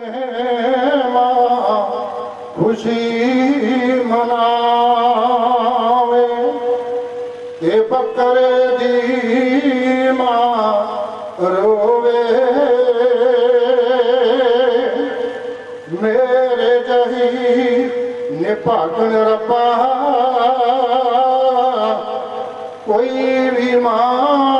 مان خوشي منا وي بڪري جي مان ري مير جاگن رپا ڪوئي به م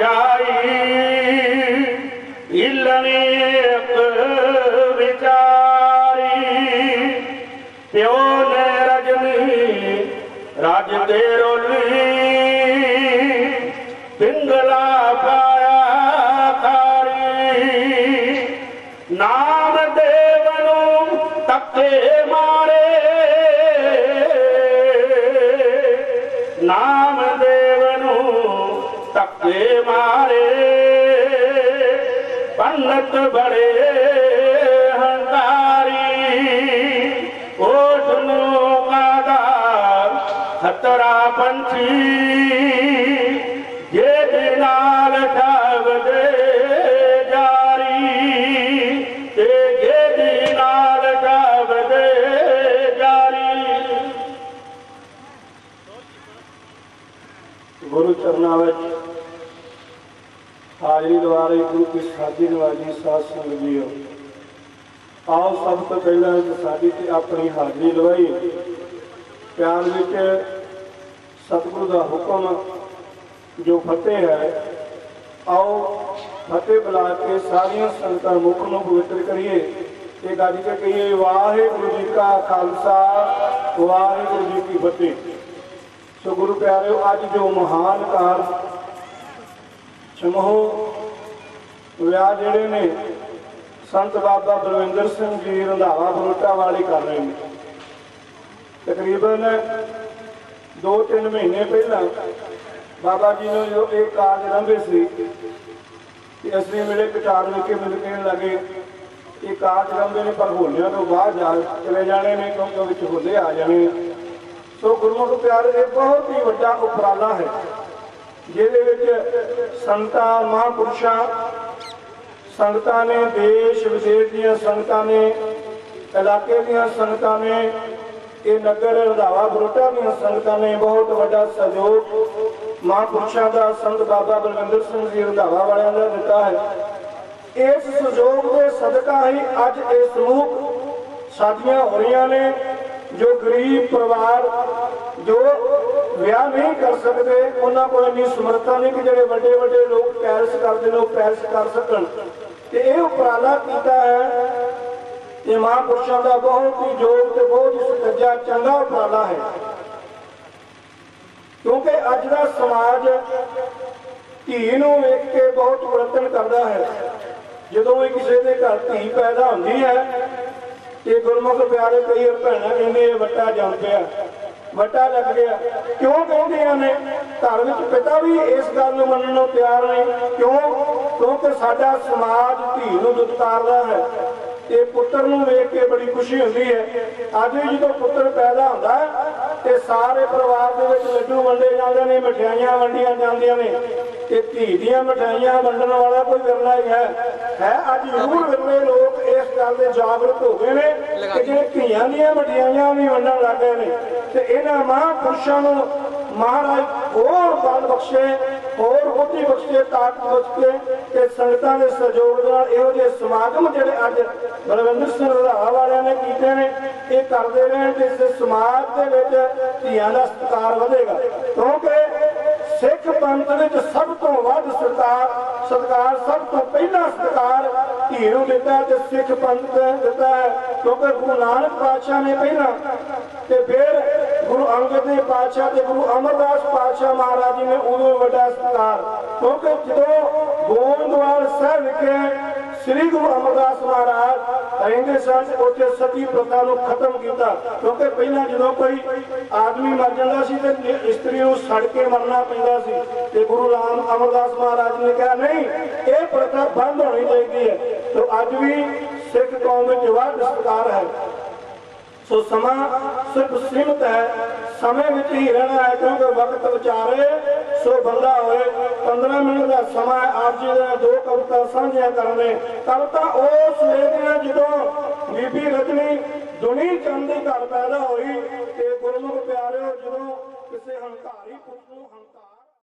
ਮਾਰ ਤੱਕੇ ਮਾਰੇ ਪੰਨਤ ਬੜੇ ਹੰਕਾਰੀ। ਓਟ ਨੂੰ ਕਾਦਾ ਖਤਰਾ ਪੰਛੀ, ਜੇ ਨਾਲ ਠਗਦੇ ਜਾਰੀ। ਤੇ ਜੇ ਨਾਲ ਠਗਦੇ ਜਾਰੀ। ਗੁਰੂ ਚਰਨਾਂ ਵਿੱਚ ਹਾਜ਼ਰੀ ਦੁਆਰੇ ਗੁਰੂ ਕੀ ਸਾਜੀ ਨਵਾਜੀ ਸਾਧ ਸੰਗਤ ਜੀਓ ਆਓ ਸਭ ਤੋਂ ਪਹਿਲਾਂ ਸਾਡੀ ਤੇ ਆਪਣੀ ਹਾਜ਼ਰੀ ਲਵਾਈ ਪਿਆਰ ਵਿੱਚ ਸਤਿਗੁਰੂ ਦਾ ਹੁਕਮ ਜੋ ਫਤਿਹ ਹੈ, ਆਓ ਫਤਿਹ ਬੁਲਾ ਕੇ ਸਾਰੀਆਂ ਸੰਗਤਾਂ ਮੁਖ ਨੂੰ ਪਵਿੱਤਰ ਕਰੀਏ। ਤੇ ਗੱਜ ਕੇ ਕਹੀਏ, ਵਾਹਿਗੁਰੂ ਜੀ ਕਾ ਖਾਲਸਾ, ਵਾਹਿਗੁਰੂ ਜੀ ਕੀ ਫਤਿਹ। ਸੋ ਗੁਰੂ ਪਿਆਰਿਓ, ਅੱਜ ਜੋ ਮਹਾਨ ਕਾਰਜ ਸਮੂਹ ਵਿਆਹ ਜਿਹੜੇ ਨੇ, ਸੰਤ ਬਾਬਾ ਬਲਵਿੰਦਰ ਸਿੰਘ ਜੀ ਰੰਧਾਵਾ ਬਰੋਟਾ ਵਾਲੀ ਕਰ ਰਹੇ ਨੇ। ਤਕਰੀਬਨ 2-3 ਮਹੀਨੇ ਪਹਿਲਾਂ ਬਾਬਾ ਜੀ ਨੂੰ ਜੋ ਇਹ ਕਾਰਜ ਰੰਭੇ ਸੀ ਕਿ ਅਸੀਂ ਮਿਲੇ ਕਟਾਰ ਵਿਖੇ ਮਿਲ ਕੇ ਲੱਗੇ, ਇਹ ਕਾਰਜ ਰੰਭੇ ਨੇ ਪਰ ਹੋਲਿਆਂ ਤੋਂ ਬਾਅਦ ਜਾ ਚਲੇ ਜਾਣੇ ਨੇ, ਕਿਉਂਕਿ ਵਿੱਚ ਹੋਲੇ ਆ ਜਾਣੇ ਨੇ ਸੋ ਗੁਰਮੁਖ ਪਿਆਰੇ, ਇਹ ਬਹੁਤ ਹੀ ਵੱਡਾ ਉਪਰਾਲਾ ਹੈ। ਜਿਹਦੇ ਵਿੱਚ ਸੰਤਾਂ ਮਹਾਂਪੁਰਸ਼ਾਂ, ਸੰਗਤਾਂ ਨੇ, ਦੇਸ਼ ਵਿਦੇਸ਼ ਦੀਆਂ ਸੰਗਤਾਂ ਨੇ, ਇਲਾਕੇ ਦੀਆਂ ਸੰਗਤਾਂ ਨੇ, ਇਹ ਨਗਰ ਰੰਧਾਵਾ ਬਰੋਟਾ ਦੀਆਂ ਸੰਗਤਾਂ ਨੇ ਬਹੁਤ ਵੱਡਾ ਸਹਿਯੋਗ ਮਹਾਂਪੁਰਸ਼ਾਂ ਦਾ ਸੰਤ ਬਾਬਾ ਬਲਵਿੰਦਰ ਸਿੰਘ ਜੀ ਰੰਧਾਵਾ ਵਾਲਿਆਂ ਦਾ ਦਿੱਤਾ ਹੈ। ਇਸ ਸਹਿਯੋਗ ਦੇ ਸਦਕਾ ਹੀ ਅੱਜ ਇਹ ਸਮੂਹ ਸ਼ਾਦੀਆਂ ਹੋ ਰਹੀਆਂ ਨੇ। ਜੋ ਗਰੀਬ ਪਰਿਵਾਰ ਜੋ ਵਿਆਹ ਨਹੀਂ ਕਰ ਸਕਦੇ, ਉਹਨਾਂ ਕੋਲ ਇੰਨੀ ਸਮਰੱਥਾ ਨਹੀਂ ਕਿ ਜਿਹੜੇ ਵੱਡੇ ਵੱਡੇ ਲੋਕ ਪੈਲਸ ਕਰਦੇ ਲੋਕ ਉਹ ਪੈਲਸ ਕਰ ਸਕਣ। ਤੇ ਇਹ ਉਪਰਾਲਾ ਕੀਤਾ ਹੈ ਇਹ ਮਹਾਂਪੁਰਸ਼ਾਂ ਦਾ ਬਹੁਤ ਹੀ ਯੋਗ ਤੇ ਬਹੁਤ ਹੀ ਸੁਚੱਜਾ, ਚੰਗਾ ਉਪਰਾਲਾ ਹੈ। ਕਿਉਂਕਿ ਅੱਜ ਦਾ ਸਮਾਜ ਧੀ ਨੂੰ ਵੇਖ ਕੇ ਬਹੁਤ ਵਰਤਨ ਕਰਦਾ ਹੈ। ਜਦੋਂ ਵੀ ਕਿਸੇ ਦੇ ਘਰ ਧੀ ਪੈਦਾ ਹੁੰਦੀ ਹੈ ਇਹ ਗੁਰਮੁਖ ਪਿਆਰੇ ਕਈ ਭੈਣਾਂ ਕਹਿੰਦੇ ਇਹ ਵੱਟਾ ਜੰਮ ਪਿਆ। ਵੱਟਾ ਲੱਗ ਗਿਆ। ਕਿਉਂ ਕਹਿੰਦੀਆਂ ਨੇ? ਘਰ ਵਿੱਚ ਪਿਤਾ ਵੀ ਇਸ ਗੱਲ ਨੂੰ ਮੰਨਣ ਨੂੰ ਤਿਆਰ ਨਹੀਂ ਕਿਉਂ? ਕਿਉਂਕਿ ਸਾਡਾ ਸਮਾਜ ਧੀ ਨੂੰ ਦੁਤਕਾਰਦਾ ਹੈ। ਤੇ ਪੁੱਤਰ ਨੂੰ ਵੇਖ ਕੇ ਬੜੀ ਖੁਸ਼ੀ ਹੁੰਦੀ ਹੈ। ਅੱਜ ਜਦੋਂ ਪੁੱਤਰ ਪੈਦਾ ਹੁੰਦਾ ਹੈ ਤੇ ਸਾਰੇ ਪਰਿਵਾਰ ਦੇ ਵਿੱਚ ਲੱਡੂ ਵੰਡੇ ਜਾਂਦੇ ਨੇ ਮਠਿਆਈਆਂ ਵੰਡੀਆਂ ਜਾਂਦੀਆਂ ਨੇ। ਤੇ ਧੀ ਦੀਆਂ ਮਠਿਆਈਆਂ ਵੰਡਣ ਵਾਲਾ ਕੋਈ ਵਿਰਲਾ ਹੀ ਹੈ। ਹੈ ਅੱਜ ਜ਼ਰੂਰ ਵਿਰਲੇ ਲੋਕ ਇਸ ਗੱਲ ਦੇ ਜਾਗਰੂਕ ਹੋ ਗਏ ਨੇ ਕਿ ਜਿਹੜੇ ਧੀਆਂ ਦੀਆਂ ਮਠਿਆਈਆਂ ਵੀ ਵੰਡਣ ਲੱਗ ਗਏ ਨੇ ਤੇ ਇਹਨਾਂ ਮਹਾਂਪੁਰਸ਼ਾਂ ਨੂੰ ਮਹਾਰਾਜ, ਹੋਰ ਬਲ ਬਖਸ਼ੇ, ਹੋਰ ਬੁੱਧੀ ਬਖਸ਼ੇ, ਤਾਕਤ ਬਖਸ਼ੇ ਤੇ ਸੰਗਤਾਂ ਦੇ ਸਹਿਯੋਗ ਨਾਲ ਇਹੋ ਜਿਹੇ ਸਮਾਗਮ ਜਿਹੜੇ ਅੱਜ ਬਲਵਿੰਦਰ ਸਿੰਘ ਰੰਧਾਵਾ ਵਾਲਿਆਂ ਨੇ ਕੀਤੇ ਨੇ, ਇਹ ਕਰਦੇ ਰਹਿਣ ਤੇ ਇਸ ਸਮਾਜ ਦੇ ਵਿੱਚ ਧੀਆਂ ਦਾ ਸਤਿਕਾਰ ਵਧੇਗਾ। ਕਿਉਂਕਿ ਸਿੱਖ ਪੰਥ ਵਿੱਚ ਸਭ ਤੋਂ ਵੱਧ ਸਤਿਕਾਰ ਸਤਿਕਾਰ ਸਭ ਤੋਂ ਪਹਿਲਾ ਸਤਿਕਾਰ ਧੀ ਨੂੰ ਦਿੱਤਾ ਤੇ ਸਿੱਖ ਪੰਥ ਦਿੱਤਾ ਹੈ। ਕਿਉਂਕਿ ਗੁਰੂ ਨਾਨਕ ਪਾਤਸ਼ਾਹ ਨੇ ਪਹਿਲਾਂ ਤੇ ਫਿਰ ਗੁਰੂ ਅੰਗਦ ਦੇਵ ਪਾਤਸ਼ਾਹ ਤੇ ਗੁਰੂ ਅਮਰਦਾਸ ਪਾਤਸ਼ਾਹ ਮਹਾਰਾਜ ਜੀ ਨੇ ਉਦੋਂ ਵੱਡਾ ਸਤਿਕਾਰ। ਕਿਉਂਕਿ ਜਦੋਂ ਗੋਇੰਦਵਾਲ ਸਾਹਿਬ ਵਿਖੇ ਸ੍ਰੀ ਗੁਰੂ ਅਮਰਦਾਸ ਮਹਾਰਾਜ ਰਹਿੰਦੇ ਸਨ, ਉੱਥੇ ਸਤੀ ਪ੍ਰਥਾ ਨੂੰ ਖਤਮ ਕੀਤਾ। ਕਿਉਂਕਿ ਪਹਿਲਾਂ ਜਦੋਂ ਕੋਈ ਆਦਮੀ ਮਰ ਜਾਂਦਾ ਸੀ ਤੇ ਇਸਤਰੀ ਨੂੰ ਸੜ ਕੇ ਮਰਨਾ ਪੈਂਦਾ ਸੀ। ਤੇ ਗੁਰੂ ਰਾਮ ਅਮਰਦਾਸ ਮਹਾਰਾਜ ਨੇ ਕਿਹਾ, ਨਹੀਂ, ਇਹ ਪ੍ਰਥਾ ਬੰਦ ਹੋਣੀ ਚਾਹੀਦੀ ਹੈ। ਤੇ ਅੱਜ ਵੀ ਸਿੱਖ ਕੌਮ ਵਿੱਚ ਵੱਧ ਸਤਿਕਾਰ ਹੈ। ਸੋ ਸਮਾਂ ਸਿਰਫ ਸੀਮਤ ਹੈ। ਸਮੇਂ ਵਿੱਚ ਹੀ ਰਹਿਣਾ ਹੈ ਕਿਉਂਕਿ ਵਕਤ ਵਿਚਾਰੇ ਸੋ ਬੰਦਾ ਹੋਏ। 15 ਮਿੰਟ ਦਾ ਸਮਾਂ ਹੈ, ਆਪ ਜੀ ਦੇ ਦੋ ਕਵਿਤਾ ਸਾਂਝੀਆਂ ਕਰਨੇ ਕਵਿਤਾ ਉਸ ਵੇਲੇ ਜਦੋਂ ਬੀਬੀ ਰਜਨੀ ਦੁਨੀ ਚੰਦ ਦੇ ਘਰ ਪੈਦਾ ਹੋਈ ਤੇ ਗੁਰਮੁਖ ਪਿਆਰਿਓ ਜਦੋਂ ਕਿਸੇ ਹੰਕਾਰੀ ਪੁੱਤ ਨੂੰ ਹੰਕਾਰ